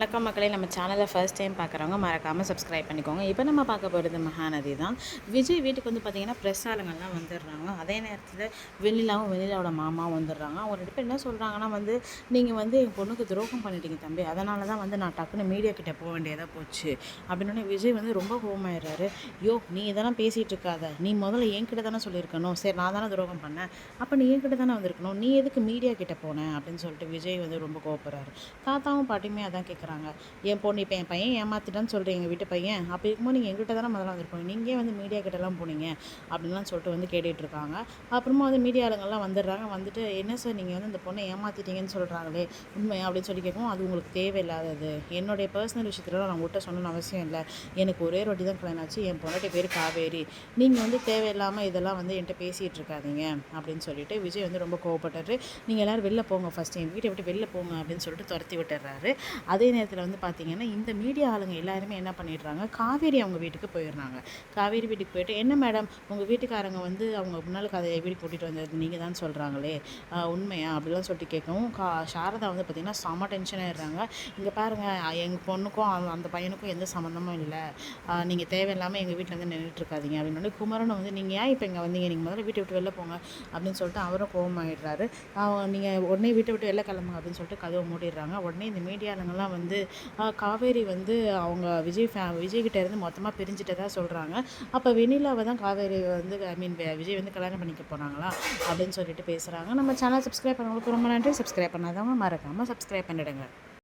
வணக்கம் மக்களே நம்ம சேனலை ஃபர்ஸ்ட் டைம் பார்க்குறவங்க மறக்காமல் சப்ஸ்கிரைப் பண்ணிக்கோங்க. இப்போ நம்ம பார்க்க போகிறது மகாநதி தான். விஜய் வீட்டுக்கு வந்து பார்த்திங்கன்னா ப்ரெஸ் ஆளுங்கள்லாம் வந்துடுறாங்க. அதே நேரத்தில் வெண்ணிலாவும் வெண்ணிலாவோட மாமாவும் வந்துடுறாங்க. அவங்க ரெண்டு பேர் என்ன சொல்கிறாங்கன்னா வந்து நீங்கள் வந்து என் பொண்ணுக்கு துரோகம் பண்ணிட்டீங்க தம்பி. அதனால தான் வந்து நான் டக்குன்னு மீடியா கிட்டே போக வேண்டியதாக போச்சு. அப்படின்னு விஜய் வந்து ரொம்ப கோவமாயிடுறாரு. யோ நீ இதெல்லாம் பேசிகிட்டு இருக்காத. நீ முதல்ல என்கிட்ட தானே சொல்லியிருக்கணும். சரி நான் தானே துரோகம் பண்ணேன். அப்போ நீ என்கிட்ட தானே வந்திருக்கணும். நீ எதுக்கு மீடியா கிட்டே போனேன் அப்படின்னு சொல்லிட்டு விஜய் வந்து ரொம்ப கோவப்படுறாரு. தாத்தாவும் பாட்டியுமே அதான் கேட்குறாங்க என் பொண்ணு இப்போ என் பையன் ஏமாத்திட்டான்னு சொல்கிறீங்க எங்கள் வீட்டு பையன். அப்போ இருக்கும்போது நீங்கள் எங்கிட்ட தானே முதல்ல வந்திருப்போம் நீங்கள் வந்து மீடியா கிட்டலாம் போனீங்க? அப்படின்லாம் சொல்லிட்டு வந்து கேட்டுட்ருக்காங்க அப்புறமா வந்து மீடியா ஆளுங்கள்லாம் வந்துடுறாங்க. வந்துட்டு என்ன சார் நீங்கள் வந்து இந்த பொண்ணை ஏமாத்திட்டீங்கன்னு சொல்கிறாங்களே உண்மை அப்படின்னு சொல்லி கேட்கும் அது உங்களுக்கு தேவையில்லாதது. என்னுடைய பர்சனல் விஷயத்துலலாம் நான் உங்கள்கிட்ட சொல்லணும்னு அவசியம் இல்லை. எனக்கு ஒரே ரொட்டி தான் கல்யாணம் ஆச்சு. என் பொண்ணாட்டி பேர் காவேரி. நீங்கள் வந்து தேவையில்லாமல் இதெல்லாம் வந்து என்கிட்ட பேசிகிட்டு இருக்காதீங்க. அப்படின்னு சொல்லிட்டு விஜய் வந்து ரொம்ப கோவப்பட்டாரு. நீங்கள் எல்லோரும் வெளில போங்க ஃபஸ்ட்டு என் வீட்டை விட்டு வெளில போங்க. அப்படின்னு சொல்லிட்டு துரத்தி விட்டுறாரு அதே நேரத்தில் வந்து பார்த்தீங்கன்னா இந்த மீடியா ஆளுங்க எல்லாருமே என்ன பண்ணிடுறாங்க? காவேரி அவங்க வீட்டுக்கு போயிடுறாங்க. காவேரி வீட்டுக்கு போயிட்டு என்ன மேடம் உங்கள் வீட்டுக்காரங்க வந்து அவங்க முன்னாள் கதையை வீடு கூட்டிகிட்டு வந்தது? நீங்கள் தான் சொல்கிறாங்களே உண்மையா? அப்படிலாம் சொல்லிட்டு கேட்கவும் கா சாரதா வந்து பார்த்திங்கன்னா செம டென்ஷன் ஆயிடுறாங்க. இங்கே பாருங்கள் எங்கள் பொண்ணுக்கும் அந்த- பையனுக்கும் எந்த சம்மந்தமும் இல்லை. நீங்கள் தேவையில்லாமல் எங்கள் வீட்டில் வந்து நின்றுட்டு இருக்காதீங்க. அப்படின்னு குமரன் வந்து நீங்கள் ஏன் இப்போ இங்கே வந்தீங்க? நீங்கள் முதல்ல வீட்டை விட்டு வெளில போங்க. அப்படின்னு சொல்லிட்டு அவரும் கோபமாகிடுறாரு நீங்கள் உடனே வீட்டை விட்டு வெளில கிளம்புங்க அப்படின்னு சொல்லிட்டு கதவை மூடிடுறாங்க. உடனே இந்த மீடியாளுங்கெல்லாம் வந்து வந்து காவேரி வந்து அவங்க விஜய் ஃபே விஜய்கிட்ட இருந்து மொத்தமாக பிரிஞ்சிட்டதாக சொல்கிறாங்க அப்போ வெண்ணிலாவை தான் காவேரி வந்து ஐ மீன் விஜய் வந்து கல்யாணம் பண்ணிக்க போகிறாங்களா அப்படின்னு சொல்லிட்டு பேசுகிறாங்க நம்ம சேனல் சப்ஸ்கிரைப் பண்ணவங்களுக்கு ரொம்ப நன்றி. சப்ஸ்கிரைப் பண்ணாதவங்க மறக்காமல் சப்ஸ்கிரைப் பண்ணிடுங்க.